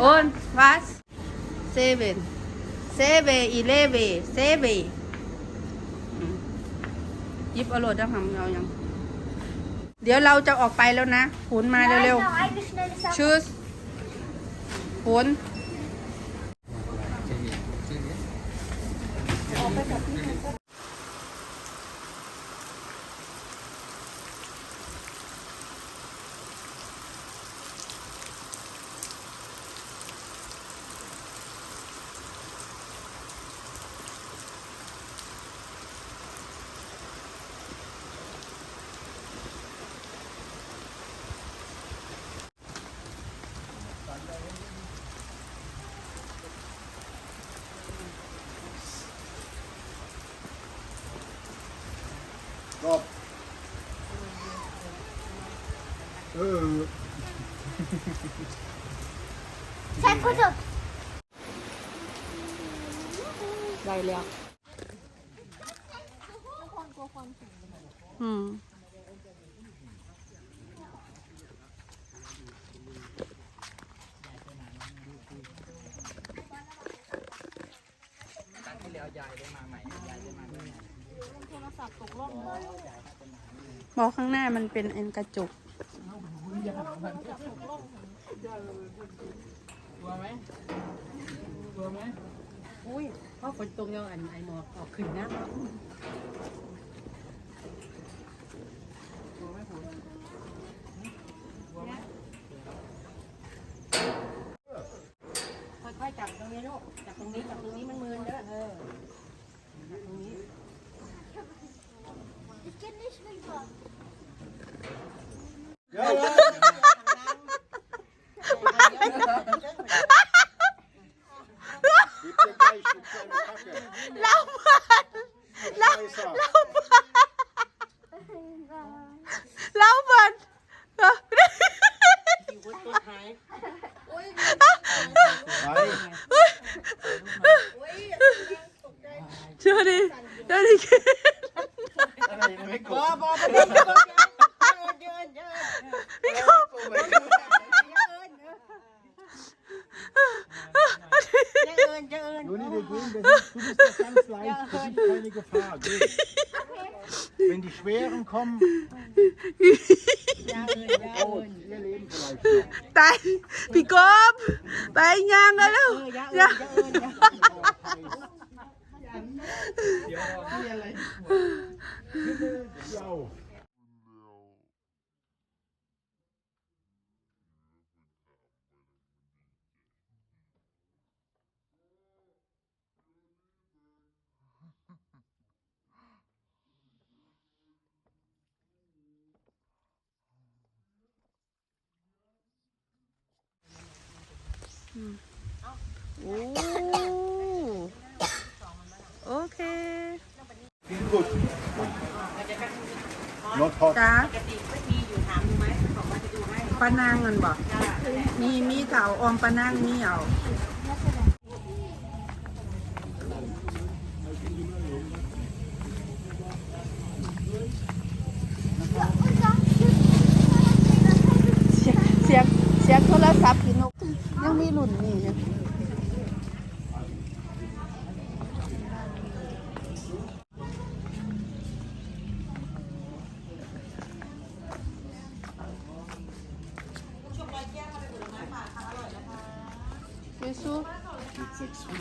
โอนวัสเซเว่นเซเวอีเลเวเซเวยิบเอาโหลดดังหำเอายัง เดี๋ยวเราจะออกไปแล้วนะขุนมาเร็ว Nein, noch eine schnelle ๆ Sache. ชูสขุน Rob. Äh, Zeig kurz auf. ได้แล้วอืม บอกข้างหน้ามันเป็นอันกระจกอุ้ยเพราะฝนตกยังอันไอหมอกออกขึ้นนะค่อยๆจับตรงนี้ลูกจับตรงนี้จับตรงนี้มัน Laban! Laban! Laban! อย่าเอินอย่าเอิน Juni, wir gehen, wir sind, du bist doch ganz leicht, du siehst keine Gefahr. Geh. Wenn die Schweren kommen, อย่าเอินอย่า oh, เอิน ihr Leben vielleicht noch. ตายพี่กบไปยังกันแล้วเอออย่าเอินอย่าเอินอย่า Ja. โอ้โอเค Viel gut. Not hot. จ้าปกติไม่มีอยู่ถามดูไหมบอกว่าจะดูให้ปานางเงินบ่จ้ามีมีเต่าออมปานางมีเอาเสียงเสียงเสียงโทรศัพท์พี่นก ยังมีหลุ่นนี่อยู่เยซู Mit 600.